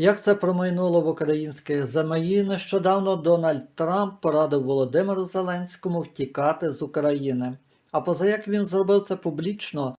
Як це промайнуло в українських ЗМІ, нещодавно Дональд Трамп порадив Володимиру Зеленському втікати з України. А поза як він зробив це публічно,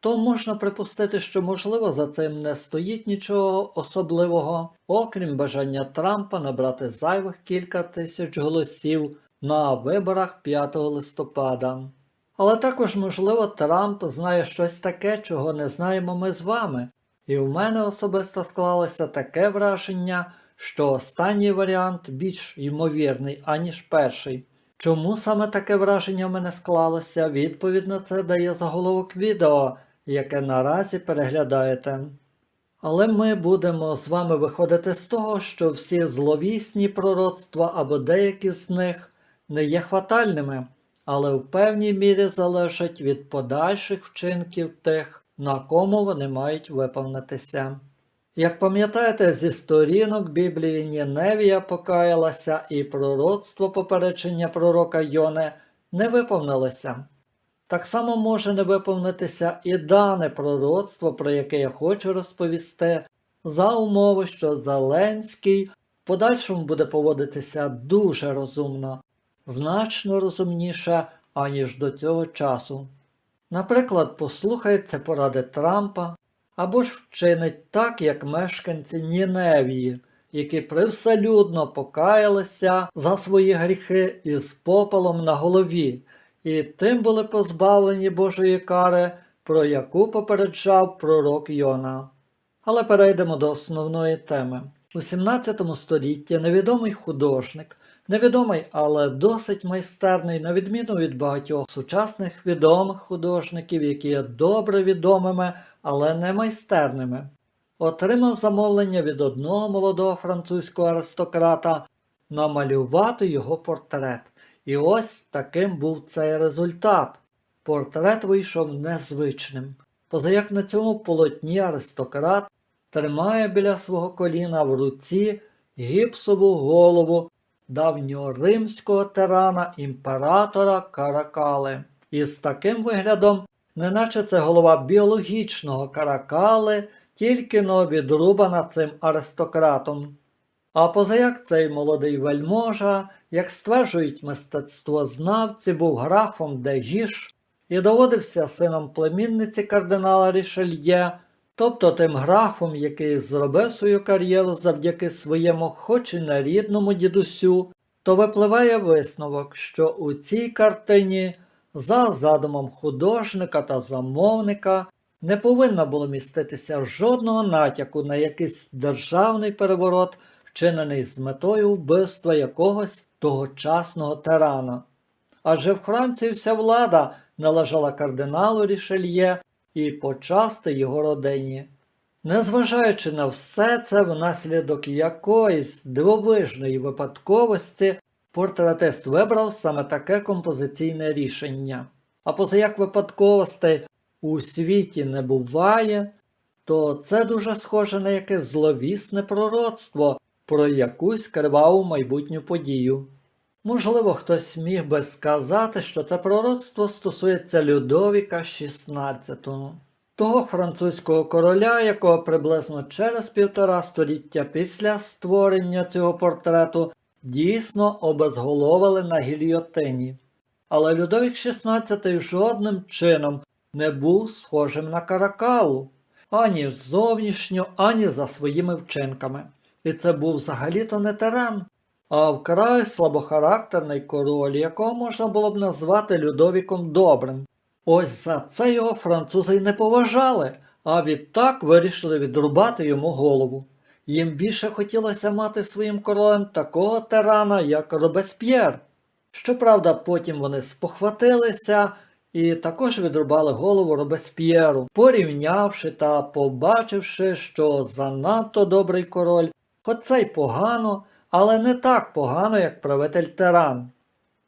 то можна припустити, що можливо за цим не стоїть нічого особливого, окрім бажання Трампа набрати зайвих кілька тисяч голосів на виборах 5 листопада. Але також, можливо, Трамп знає щось таке, чого не знаємо ми з вами. І в мене особисто склалося таке враження, що останній варіант більш ймовірний, аніж перший. Чому саме таке враження в мене склалося? Відповідь на це дає заголовок відео, яке наразі переглядаєте. Але ми будемо з вами виходити з того, що всі зловісні пророцтва або деякі з них не є хватальними, але в певній мірі залежать від подальших вчинків тих, на кому вони мають виповнитися. Як пам'ятаєте, зі сторінок Біблії Ніневія покаялася і пророцтво попередження пророка Йоне не виповнилося. Так само може не виповнитися і дане пророцтво, про яке я хочу розповісти, за умови, що Зеленський в подальшому буде поводитися дуже розумно, значно розумніше, аніж до цього часу. Наприклад, послухається поради Трампа або ж вчинить так, як мешканці Ніневії, які привселюдно покаялися за свої гріхи із попелом на голові, і тим були позбавлені Божої кари, про яку попереджав пророк Йона. Але перейдемо до основної теми. У 17 столітті невідомий художник, невідомий, але досить майстерний, на відміну від багатьох сучасних відомих художників, які є добре відомими, але не майстерними, отримав замовлення від одного молодого французького аристократа намалювати його портрет. І ось таким був цей результат. Портрет вийшов незвичним. Позаяк на цьому полотні аристократ тримає біля свого коліна в руці гіпсову голову давнього римського тирана імператора Каракали. І з таким виглядом, неначе це голова біологічного каракали, тільки но відрубана цим аристократом. А позаяк цей молодий вельможа, як стверджують мистецтвознавці, був графом де Гіш і доводився сином племінниці кардинала Рішельє, тобто тим графом, який зробив свою кар'єру завдяки своєму хоч і нерідному дідусю, то випливає висновок, що у цій картині за задумом художника та замовника не повинно було міститися жодного натяку на якийсь державний переворот, вчинений з метою вбивства якогось тогочасного тирана. Адже в Франції вся влада належала кардиналу Рішельє і почасти його родині. Незважаючи на все це, внаслідок якоїсь дивовижної випадковості, портретист вибрав саме таке композиційне рішення. А позаяк випадковостей у світі не буває, то це дуже схоже на якесь зловісне пророцтво про якусь криваву майбутню подію. Можливо, хтось міг би сказати, що це пророцтво стосується Людовіка XVI, того французького короля, якого приблизно через півтора століття після створення цього портрету дійсно обезголовили на гільйотині. Але Людовік XVI жодним чином не був схожим на каракалу ані зовнішньо, ані за своїми вчинками. І це був взагалі-то не тиран, а вкрай слабохарактерний король, якого можна було б назвати Людовіком Добрим. Ось за це його французи й не поважали, а відтак вирішили відрубати йому голову. Їм більше хотілося мати своїм королем такого тирана, як Робесп'єр. Щоправда, потім вони спохватилися і також відрубали голову Робесп'єру, порівнявши та побачивши, що занадто добрий король, хоч це й погано, але не так погано, як правитель тиран.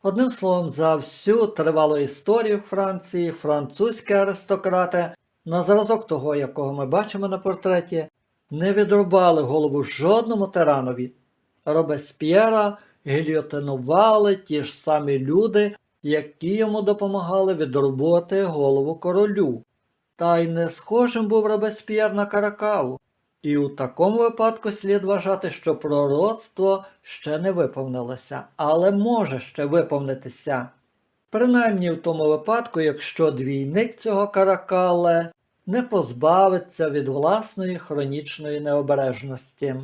Одним словом, за всю тривалу історію Франції французькі аристократи, на зразок того, якого ми бачимо на портреті, не відрубали голову жодному тиранові. Робесп'єра гільотинували ті ж самі люди, які йому допомагали відрубувати голову королю. Та й не схожим був Робесп'єр на каракалу. І у такому випадку слід вважати, що пророцтво ще не виповнилося, але може ще виповнитися. Принаймні в тому випадку, якщо двійник цього каракале не позбавиться від власної хронічної необережності.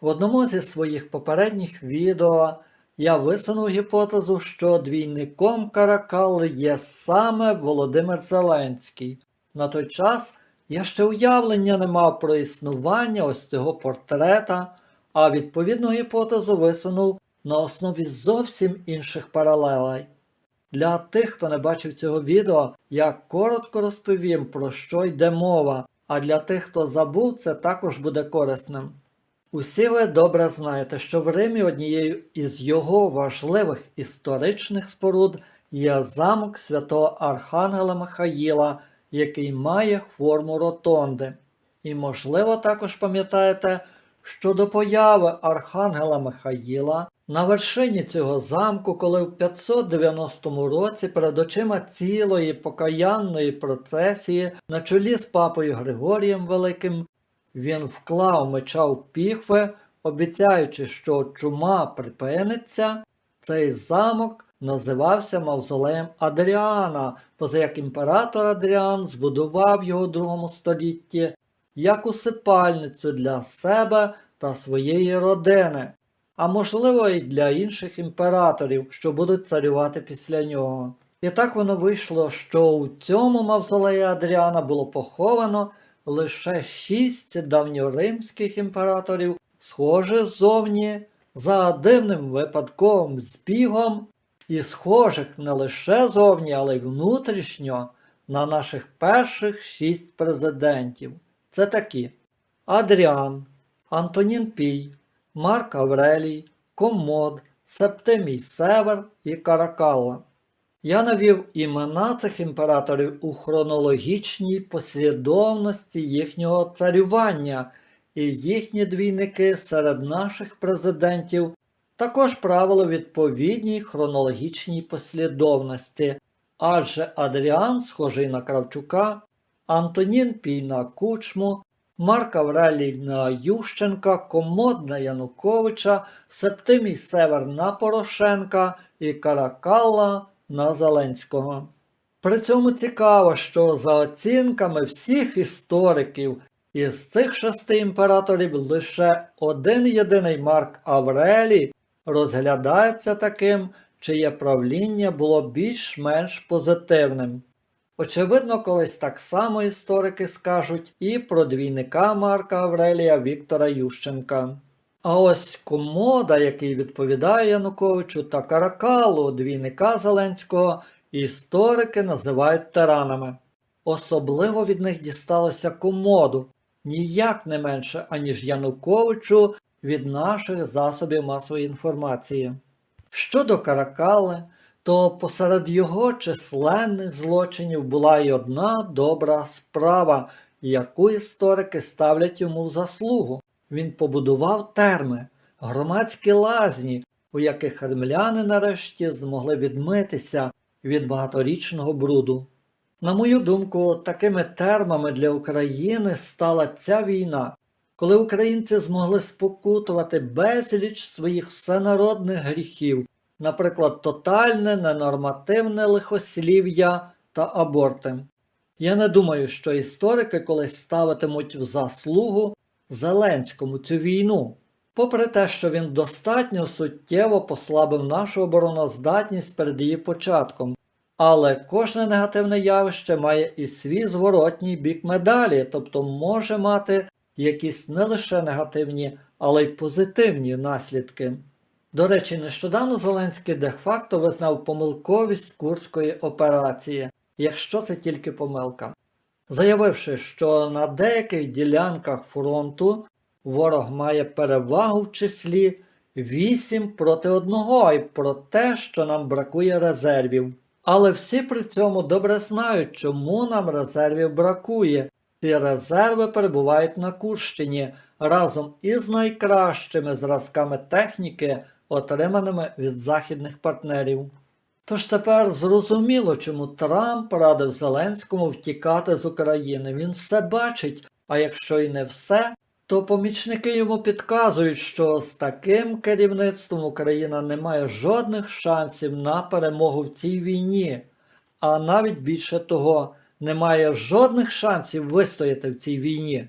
В одному зі своїх попередніх відео я висунув гіпотезу, що двійником каракали є саме Володимир Зеленський. На той час я ще уявлення не мав про існування ось цього портрета, а відповідну гіпотезу висунув на основі зовсім інших паралелей. Для тих, хто не бачив цього відео, я коротко розповім, про що йде мова, а для тих, хто забув, це також буде корисним. Усі ви добре знаєте, що в Римі однією із його важливих історичних споруд є замок святого Архангела Михаїла, який має форму ротонди. І, можливо, також пам'ятаєте, що до появи Архангела Михаїла на вершині цього замку, коли в 590 році перед очима цілої покаянної процесії на чолі з папою Григорієм Великим він вклав меча в піхви, обіцяючи, що чума припиниться, цей замок називався Мавзолеєм Адріана, поза як імператор Адріан збудував його у другому столітті як усипальницю для себе та своєї родини, а можливо і для інших імператорів, що будуть царювати після нього. І так воно вийшло, що у цьому мавзолеї Адріана було поховано лише шість давньоримських імператорів, схожих ззовні за дивним випадковим збігом, і схожих не лише зовні, але й внутрішньо на наших перших шість президентів. Це такі: Адріан, Антонін Пій, Марк Аврелій, Комод, Септимій Север і Каракалла. Я навів імена цих імператорів у хронологічній послідовності їхнього царювання, і їхні двійники серед наших президентів також правили відповідній хронологічній послідовності, адже Адріан, схожий на Кравчука, Антонін Пій на Кучму, Марк Аврелій на Ющенка, Комод на Януковича, Септимій Север на Порошенка і Каракалла на Зеленського. При цьому цікаво, що за оцінками всіх істориків із цих шести імператорів лише один єдиний Марк Аврелій розглядається таким, чиє правління було більш-менш позитивним. Очевидно, колись так само історики скажуть і про двійника Марка Аврелія Віктора Ющенка. А ось комода, який відповідає Януковичу, та Каракалу, двійника Зеленського, історики називають тиранами. Особливо від них дісталося комоду, ніяк не менше, аніж Януковичу від наших засобів масової інформації. Щодо Каракали, то посеред його численних злочинів була й одна добра справа, яку історики ставлять йому в заслугу. Він побудував терми, громадські лазні, у яких римляни нарешті змогли відмитися від багаторічного бруду. На мою думку, такими термами для України стала ця війна, коли українці змогли спокутувати безліч своїх всенародних гріхів, наприклад, тотальне ненормативне лихослів'я та аборти. Я не думаю, що історики колись ставитимуть в заслугу Зеленському цю війну, попри те, що він достатньо суттєво послабив нашу обороноздатність перед її початком. Але кожне негативне явище має і свій зворотній бік медалі, тобто може мати якісь не лише негативні, але й позитивні наслідки. До речі, нещодавно Зеленський де-факто визнав помилковість Курської операції, якщо це тільки помилка, заявивши, що на деяких ділянках фронту ворог має перевагу в числі 8 проти 1 і про те, що нам бракує резервів. Але всі при цьому добре знають, чому нам резервів бракує. Ці резерви перебувають на Курщині разом із найкращими зразками техніки, отриманими від західних партнерів. Тож тепер зрозуміло, чому Трамп радив Зеленському втікати з України. Він все бачить, а якщо й не все, то помічники йому підказують, що з таким керівництвом Україна не має жодних шансів на перемогу в цій війні, а навіть більше того, не має жодних шансів вистояти в цій війні.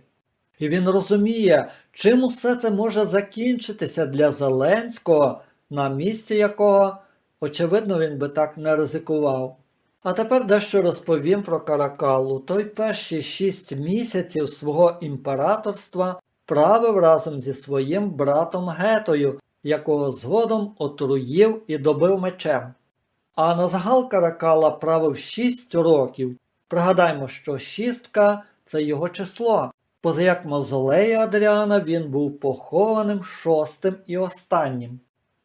І він розуміє, чим усе це може закінчитися для Зеленського, на місці якого, очевидно, він би так не ризикував. А тепер дещо розповім про Каракалу. Той перші шість місяців свого імператорства правив разом зі своїм братом Гетою, якого згодом отруїв і добив мечем. А на загал Каракала правив шість років. Пригадаймо, що шістка це його число. Поза як мавзолеї Адріана він був похованим шостим і останнім.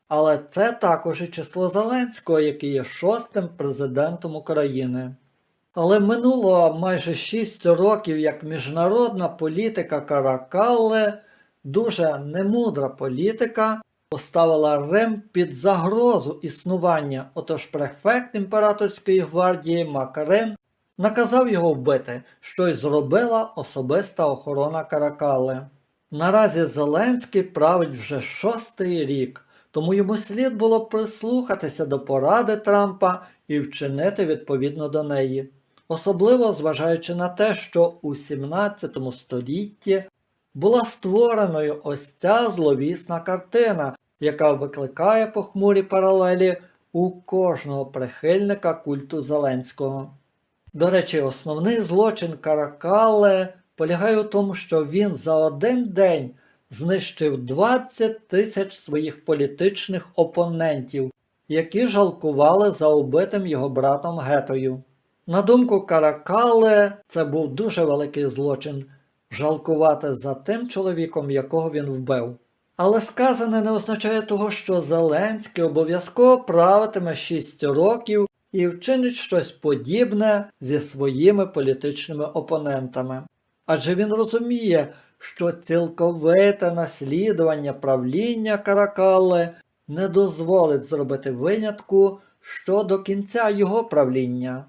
Але це також і число Зеленського, який є шостим президентом України. Але минуло майже 6 років, як міжнародна політика Каракалле, дуже немудра політика, поставила Рим під загрозу існування, отож префект імператорської гвардії Макарин наказав його вбити, що й зробила особиста охорона Каракалле. Наразі Зеленський править вже шостий рік, тому йому слід було прислухатися до поради Трампа і вчинити відповідно до неї. Особливо зважаючи на те, що у 17 столітті була створеною ось ця зловісна картина, яка викликає похмурі паралелі у кожного прихильника культу Зеленського. До речі, основний злочин Каракале полягає у тому, що він за один день знищив 20 тисяч своїх політичних опонентів, які жалкували за убитим його братом Гетою. На думку Каракале, це був дуже великий злочин жалкувати за тим чоловіком, якого він вбив. Але сказане не означає того, що Зеленський обов'язково правитиме 6 років і вчинить щось подібне зі своїми політичними опонентами. Адже він розуміє, що цілковите наслідування правління Каракале не дозволить зробити винятку щодо кінця його правління.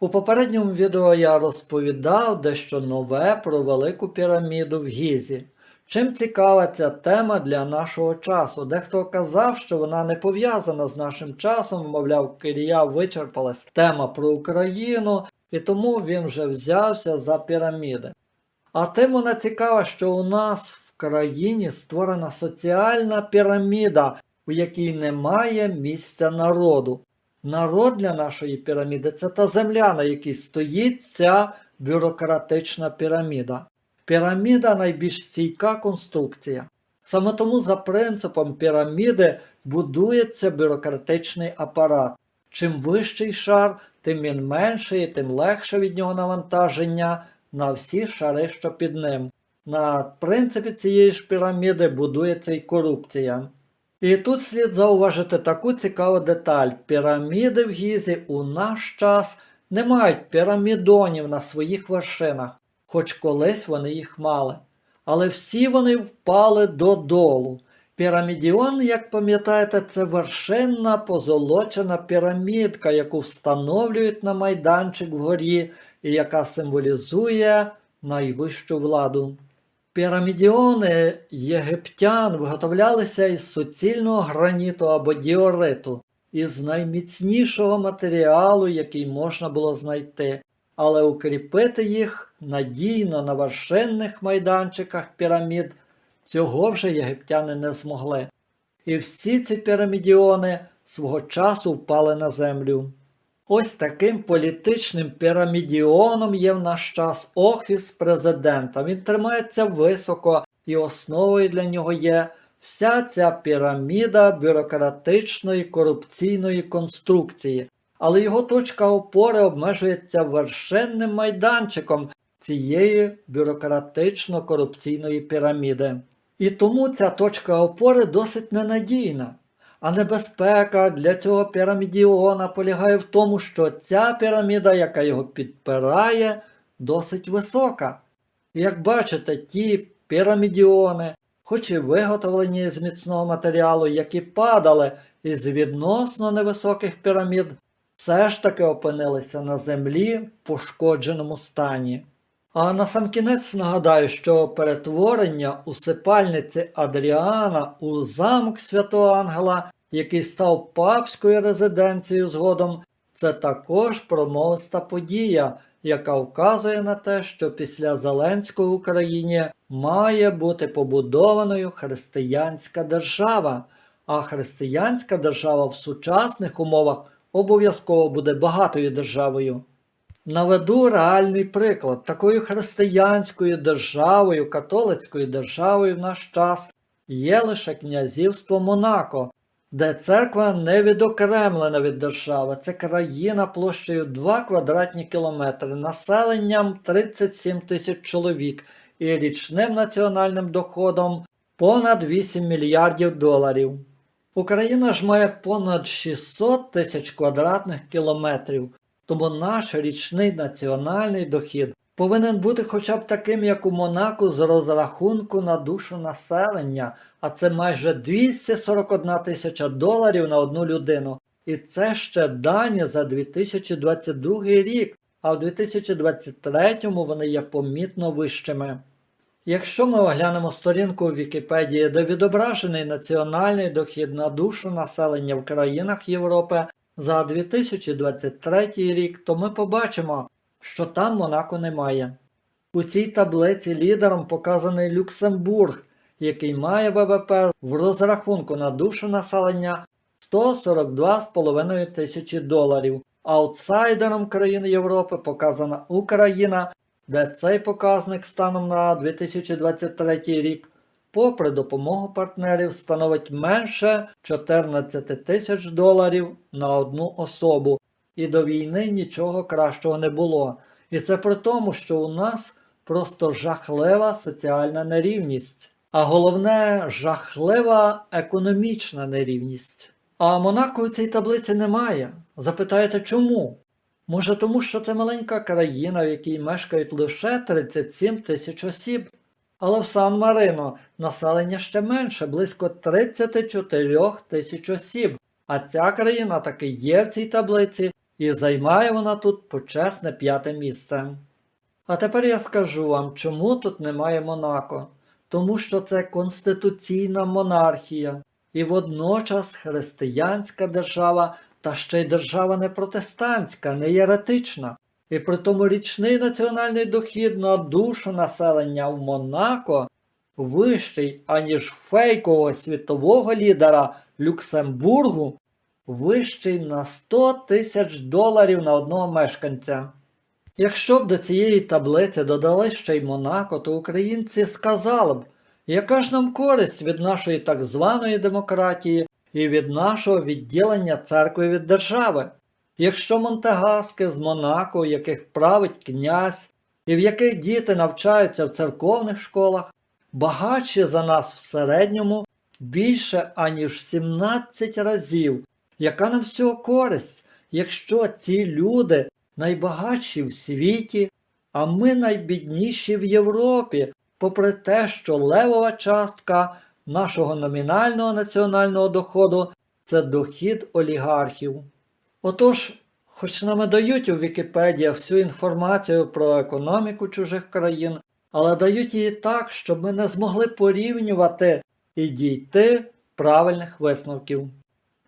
У попередньому відео я розповідав дещо нове про Велику піраміду в Гізі. Чим цікава ця тема для нашого часу? Дехто казав, що вона не пов'язана з нашим часом, мовляв, Кирія вичерпалась тема про Україну, і тому він вже взявся за піраміди. А тим вона цікава, що у нас в країні створена соціальна піраміда, у якій немає місця народу. Народ для нашої піраміди це та земля, на якій стоїть ця бюрократична піраміда. Піраміда найбільш стійка конструкція. Саме тому за принципом піраміди будується бюрократичний апарат. Чим вищий шар, тим він менший, тим легше від нього навантаження на всі шари, що під ним. На принципі цієї ж піраміди будується і корупція. І тут слід зауважити таку цікаву деталь. Піраміди в Гізі у наш час не мають пірамідонів на своїх вершинах, хоч колись вони їх мали. Але всі вони впали додолу. Пірамідіон, як пам'ятаєте, це вершинна позолочена пірамідка, яку встановлюють на майданчик вгорі і яка символізує найвищу владу. Пірамідіони єгиптян виготовлялися із суцільного граніту або діориту, із найміцнішого матеріалу, який можна було знайти, але укріпити їх надійно на вершинних майданчиках пірамід цього вже єгиптяни не змогли. І всі ці пірамідіони свого часу впали на землю. Ось таким політичним пірамідіоном є в наш час офіс президента. Він тримається високо, і основою для нього є вся ця піраміда бюрократичної корупційної конструкції. Але його точка опори обмежується вершинним майданчиком цієї бюрократично-корупційної піраміди. І тому ця точка опори досить ненадійна. А небезпека для цього пірамідіона полягає в тому, що ця піраміда, яка його підпирає, досить висока. І як бачите, ті пірамідіони, хоч і виготовлені з міцного матеріалу, які падали із відносно невисоких пірамід, все ж таки опинилися на землі в пошкодженому стані. А на сам кінець нагадаю, що перетворення усипальниці Адріана у замок Святого Ангела, який став папською резиденцією згодом, це також промовиста подія, яка вказує на те, що після Зеленського в Україні має бути побудованою християнська держава. А християнська держава в сучасних умовах обов'язково буде багатою державою. Наведу реальний приклад. Такою християнською державою, католицькою державою в наш час є лише князівство Монако, де церква не відокремлена від держави. Це країна площею 2 квадратні кілометри, населенням 37 тисяч чоловік і річним національним доходом понад 8 мільярдів доларів. Україна ж має понад 600 тисяч квадратних кілометрів. Тому наш річний національний дохід повинен бути хоча б таким, як у Монако, з розрахунку на душу населення, а це майже 241 тисяча доларів на одну людину. І це ще дані за 2022 рік, а в 2023 вони є помітно вищими. Якщо ми оглянемо сторінку Вікіпедії, де відображений національний дохід на душу населення в країнах Європи за 2023 рік, то ми побачимо, що там Монако немає. У цій таблиці лідером показаний Люксембург, який має ВВП в розрахунку на душу населення 142,5 тисячі доларів. Аутсайдером країн Європи показана Україна, де цей показник станом на 2023 рік, попри допомогу партнерів, становить менше 14 тисяч доларів на одну особу. І до війни нічого кращого не було. І це при тому, що у нас просто жахлива соціальна нерівність, а головне жахлива економічна нерівність. А Монако у цій таблиці немає. Запитаєте чому? Може тому, що це маленька країна, в якій мешкають лише 37 тисяч осіб. Але в Сан-Марино населення ще менше, близько 34 тисяч осіб. А ця країна таки є в цій таблиці і займає вона тут почесне п'яте місце. А тепер я скажу вам, чому тут немає Монако. Тому що це конституційна монархія і водночас християнська держава та ще й держава не протестантська, не єретична. І при тому річний національний дохід на душу населення в Монако вищий, аніж фейкового світового лідера Люксембургу, вищий на 100 тисяч доларів на одного мешканця. Якщо б до цієї таблиці додали ще й Монако, то українці сказали б, яка ж нам користь від нашої так званої демократії і від нашого відділення церкви від держави? Якщо Монтегаски з Монако, яких править князь, і в яких діти навчаються в церковних школах, багатші за нас в середньому більше аніж 17 разів, яка нам з цього користь, якщо ці люди найбагатші в світі, а ми найбідніші в Європі, попри те, що левова частка нашого номінального національного доходу це дохід олігархів. Отож, хоч нам і дають у Вікіпедії всю інформацію про економіку чужих країн, але дають її так, щоб ми не змогли порівнювати і дійти правильних висновків.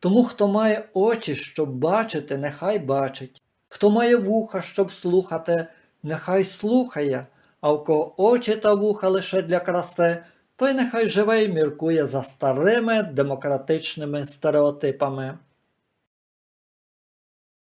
Тому хто має очі, щоб бачити, нехай бачить, хто має вуха, щоб слухати, нехай слухає, а в кого очі та вуха лише для краси, той нехай живе і міркує за старими демократичними стереотипами.